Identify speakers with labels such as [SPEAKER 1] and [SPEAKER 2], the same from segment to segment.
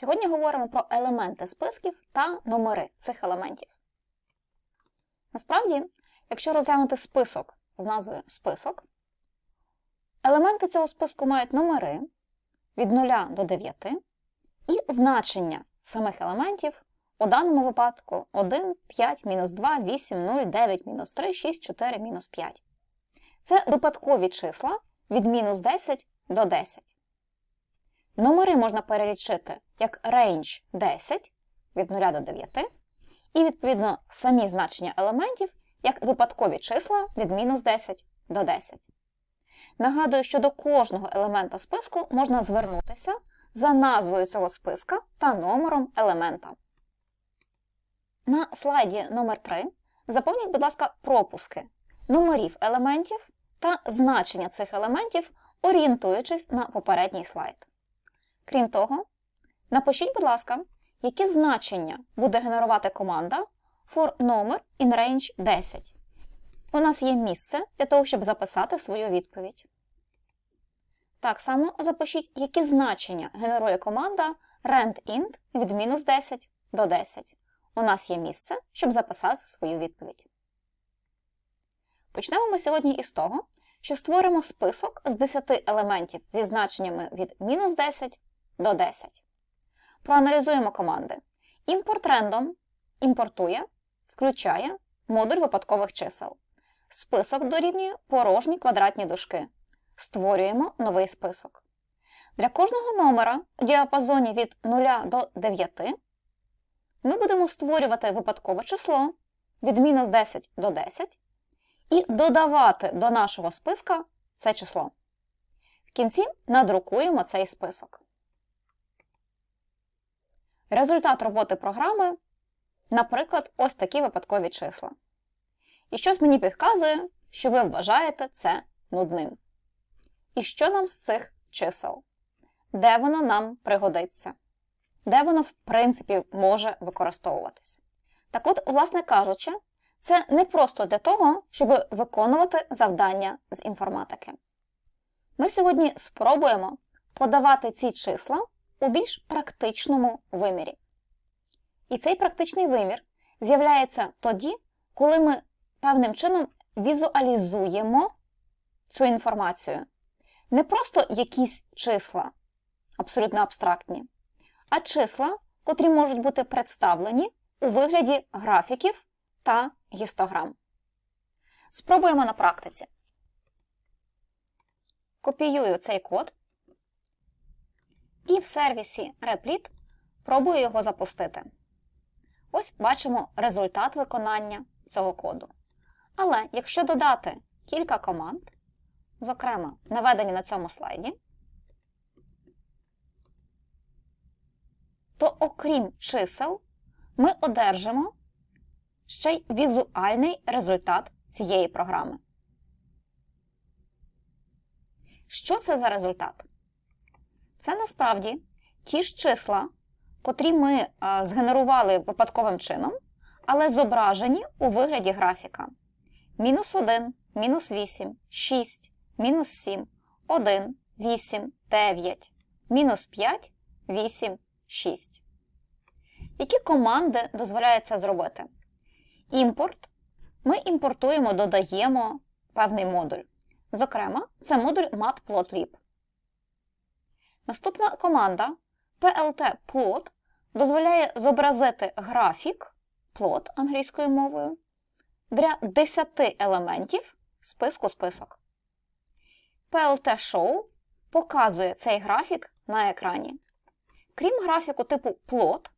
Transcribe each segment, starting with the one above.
[SPEAKER 1] Сьогодні говоримо про елементи списків та номери цих елементів. Насправді, якщо розглянути список з назвою список, елементи цього списку мають номери від 0 до 9 і значення самих елементів у даному випадку 1, 5, мінус 2, 8, 0, 9, мінус 3, 6, 4, мінус 5. Це випадкові числа від мінус 10 до 10. Номери можна перелічити як range 10 від 0 до 9, і, відповідно, самі значення елементів як випадкові числа від мінус 10 до 10. Нагадую, що до кожного елемента списку можна звернутися за назвою цього списка та номером елемента. На слайді номер 3 заповніть, будь ласка, пропуски номерів елементів та значення цих елементів, орієнтуючись на попередній слайд. Крім того, напишіть, будь ласка, які значення буде генерувати команда for number in range 10. У нас є місце для того, щоб записати свою відповідь. Так само запишіть, які значення генерує команда randint від мінус 10 до 10. У нас є місце, щоб записати свою відповідь. Почнемо ми сьогодні із того, що створимо список з 10 елементів зі значеннями від мінус 10 до 10. Проаналізуємо команди. Import random імпортує, включає модуль випадкових чисел. Список дорівнює порожні квадратні дужки. Створюємо новий список. Для кожного номера у діапазоні від 0 до 9 ми будемо створювати випадкове число від мінус 10 до 10 і додавати до нашого списка це число. В кінці надрукуємо цей список. Результат роботи програми, наприклад, ось такі випадкові числа. І щось мені підказує, що ви вважаєте це нудним. І що нам з цих чисел? Де воно нам пригодиться? Де воно, в принципі, може використовуватись? Так от, власне кажучи, це не просто для того, щоб виконувати завдання з інформатики. Ми сьогодні спробуємо подавати ці числа у більш практичному вимірі. І цей практичний вимір з'являється тоді, коли ми певним чином візуалізуємо цю інформацію. Не просто якісь числа, абсолютно абстрактні, а числа, котрі можуть бути представлені у вигляді графіків та гістограм. Спробуємо на практиці. Копіюю цей код і в сервісі Replit пробую його запустити. Ось бачимо результат виконання цього коду. Але якщо додати кілька команд, зокрема, наведені на цьому слайді, то окрім чисел, ми одержимо ще й візуальний результат цієї програми. Що це за результат? Це насправді ті ж числа, котрі ми згенерували випадковим чином, але зображені у вигляді графіка. Мінус 1, мінус 8, 6, мінус 7, 1, 8, 9, мінус 5, 8, 6. Які команди дозволяє це зробити? Імпорт. Ми імпортуємо, додаємо певний модуль. Зокрема, це модуль matplotlib. Наступна команда plt-plot дозволяє зобразити графік плот англійською мовою для 10 елементів списку список. plt-show показує цей графік на екрані. Крім графіку типу plot,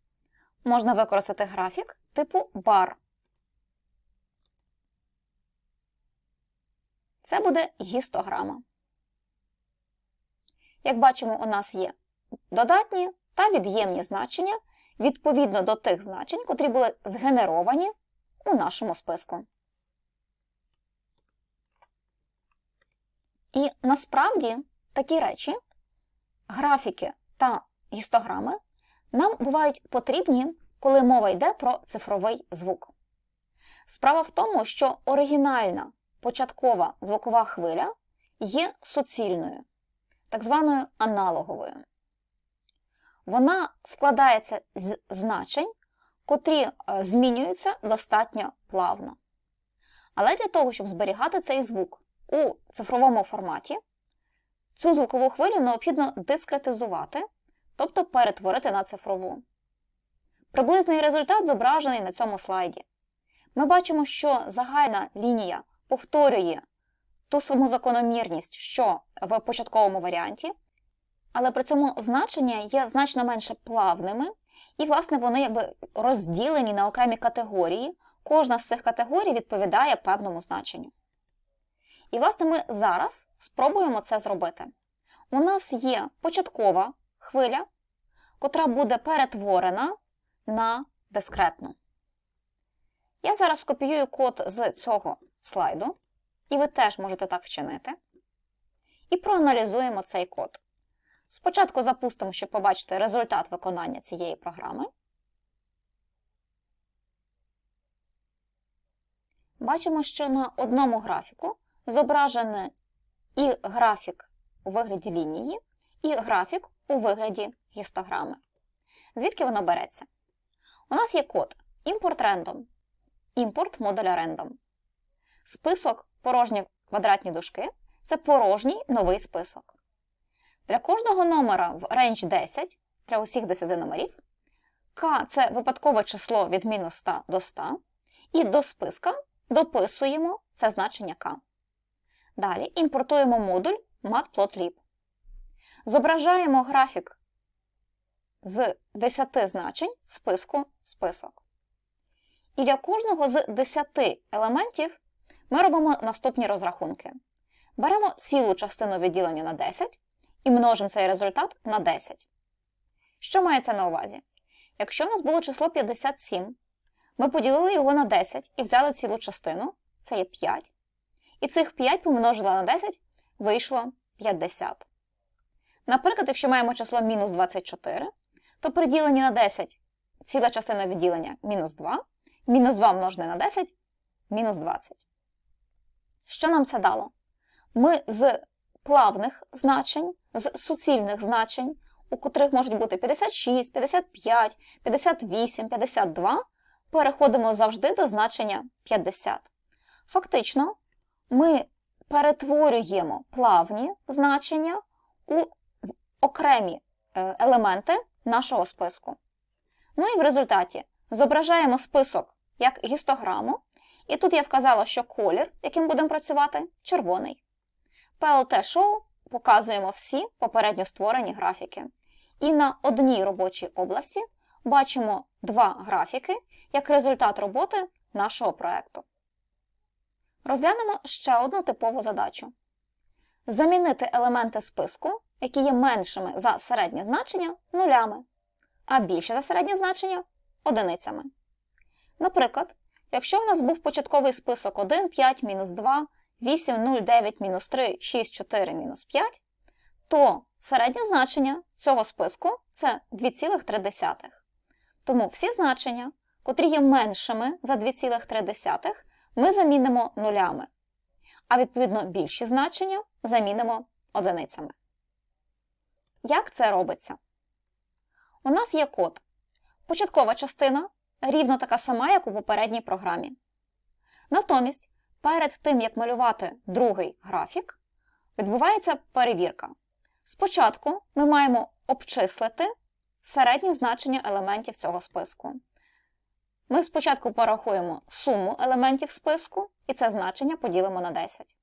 [SPEAKER 1] можна використати графік типу bar. Це буде гістограма. Як бачимо, у нас є додатні та від'ємні значення відповідно до тих значень, котрі були згенеровані у нашому списку. І насправді такі речі, графіки та гістограми нам бувають потрібні, коли мова йде про цифровий звук. Справа в тому, що оригінальна початкова звукова хвиля є суцільною, так званою аналоговою. вона складається з значень, котрі е, змінюються достатньо плавно. Але для того, щоб зберігати цей звук у цифровому форматі, цю звукову хвилю необхідно дискретизувати, тобто перетворити на цифрову. Приблизний результат зображений на цьому слайді. Ми бачимо, що загальна лінія повторює ту саму закономірність, що в початковому варіанті, але при цьому значення є значно менше плавними, і, власне, вони якби розділені на окремі категорії. Кожна з цих категорій відповідає певному значенню. І, власне, ми зараз спробуємо це зробити. У нас є початкова хвиля, котра буде перетворена на дискретну. Я зараз скопіюю код з цього слайду, і ви теж можете так вчинити. І проаналізуємо цей код. Спочатку запустимо, щоб побачити результат виконання цієї програми. Бачимо, що на одному графіку зображений і графік у вигляді лінії, і графік у вигляді гістограми. Звідки воно береться? У нас є код import random, імпорт модуля random. Список порожні квадратні дужки це порожній новий список. Для кожного номера в range 10, для усіх 10 номерів, k це випадкове число від мінус 100 до 100, і до списка дописуємо це значення k. Далі імпортуємо модуль matplotlib. Зображаємо графік з 10 значень списку список. І для кожного з 10 елементів ми робимо наступні розрахунки. Беремо цілу частину відділення на 10 і множимо цей результат на 10. Що мається на увазі? Якщо в нас було число 57, ми поділили його на 10 і взяли цілу частину, це є 5. І цих 5 помножили на 10, вийшло 50. Наприклад, якщо маємо число мінус 24, то при діленні на 10 ціла частина відділення мінус 2, мінус 2 множене на 10 мінус 20. Що нам це дало? Ми з плавних значень, з суцільних значень, у котрих можуть бути 56, 55, 58, 52, переходимо завжди до значення 50. Фактично, ми перетворюємо плавні значення у окремі е, елементи нашого списку. Ну і в результаті зображаємо список як гістограму, і тут я вказала, що колір, яким будемо працювати, червоний. PLT Show показуємо всі попередньо створені графіки. І на одній робочій області бачимо два графіки як результат роботи нашого проєкту. Розглянемо ще одну типову задачу: замінити елементи списку, які є меншими за середнє значення, нулями, а більше за середнє значення одиницями. Наприклад, якщо в нас був початковий список 1, 5, мінус 2, 8, 0, 9, мінус 3, 6, 4, мінус 5, то середнє значення цього списку це 2,3. Тому всі значення, котрі є меншими за 2,3, ми замінимо нулями, а відповідно більші значення замінимо одиницями. Як це робиться? У нас є код. Початкова частина рівно така сама, як у попередній програмі. Натомість, перед тим, як малювати другий графік, відбувається перевірка. Спочатку ми маємо обчислити середнє значення елементів цього списку. Ми спочатку порахуємо суму елементів списку, і це значення поділимо на 10.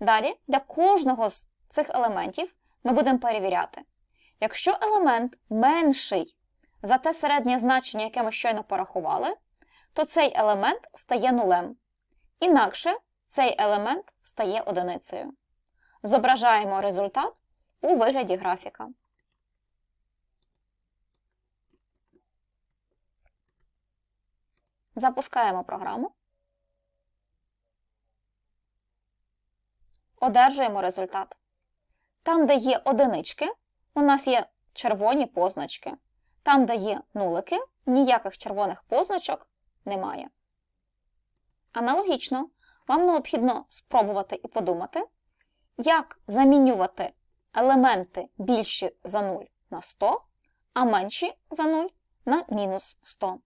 [SPEAKER 1] Далі, для кожного з цих елементів ми будемо перевіряти. Якщо елемент менший за те середнє значення, яке ми щойно порахували, то цей елемент стає нулем. Інакше цей елемент стає одиницею. Зображаємо результат у вигляді графіка. Запускаємо програму. Одержуємо результат. Там, де є одинички, у нас є червоні позначки. Там, де є нулики, ніяких червоних позначок немає. Аналогічно, вам необхідно спробувати і подумати, як замінювати елементи більші за 0 на 100 а менші за 0 на мінус 100.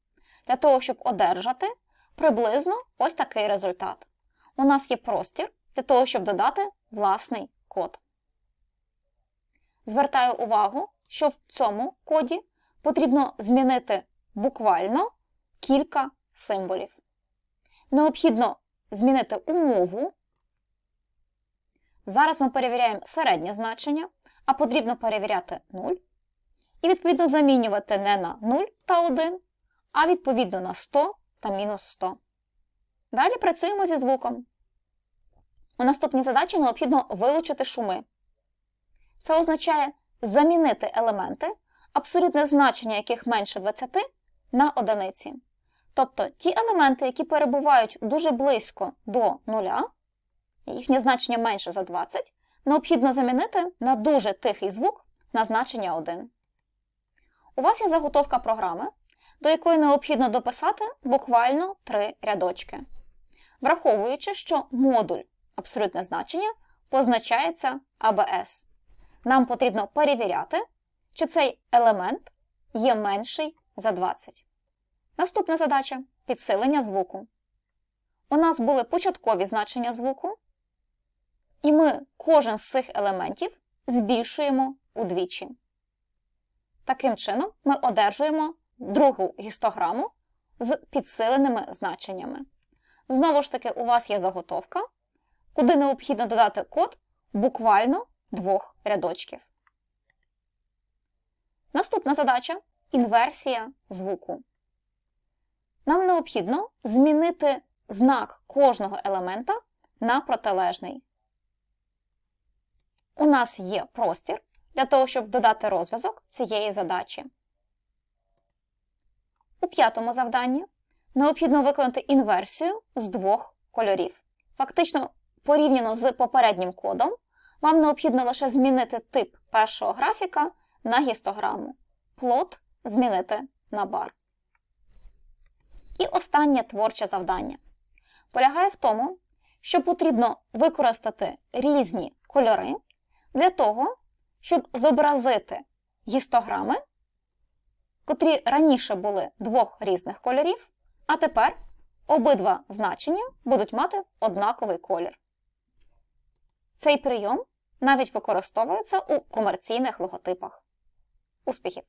[SPEAKER 1] Для того, щоб одержати приблизно ось такий результат. У нас є простір для того, щоб додати власний код. Звертаю увагу, що в цьому коді потрібно змінити буквально кілька символів. Необхідно змінити умову. Зараз ми перевіряємо середнє значення, а потрібно перевіряти 0. І, відповідно, замінювати не на 0 та 1, а відповідно на 100 та мінус 100. Далі працюємо зі звуком. У наступній задачі необхідно вилучити шуми. Це означає замінити елементи, абсолютне значення яких менше 20 на одиниці. Тобто ті елементи, які перебувають дуже близько до нуля, їхнє значення менше за 20, необхідно замінити на дуже тихий звук на значення 1. У вас є заготовка програми, до якої необхідно дописати буквально три рядочки, враховуючи, що модуль абсолютне значення позначається ABS. Нам потрібно перевіряти, чи цей елемент є менший за 20. Наступна задача підсилення звуку. У нас були початкові значення звуку, і ми кожен з цих елементів збільшуємо удвічі. Таким чином, ми одержуємо другу гістограму з підсиленими значеннями. Знову ж таки, у вас є заготовка, куди необхідно додати код буквально двох рядочків. Наступна задача інверсія звуку. Нам необхідно змінити знак кожного елемента на протилежний. У нас є простір для того, щоб додати розв'язок цієї задачі. У п'ятому завданні необхідно виконати інверсію з двох кольорів. Фактично, порівняно з попереднім кодом, вам необхідно лише змінити тип першого графіка на гістограму. Плот змінити на бар. І останнє творче завдання полягає в тому, що потрібно використати різні кольори для того, щоб зобразити гістограми, котрі раніше були двох різних кольорів, а тепер обидва значення будуть мати однаковий колір. Цей прийом навіть використовується у комерційних логотипах. Успіхів!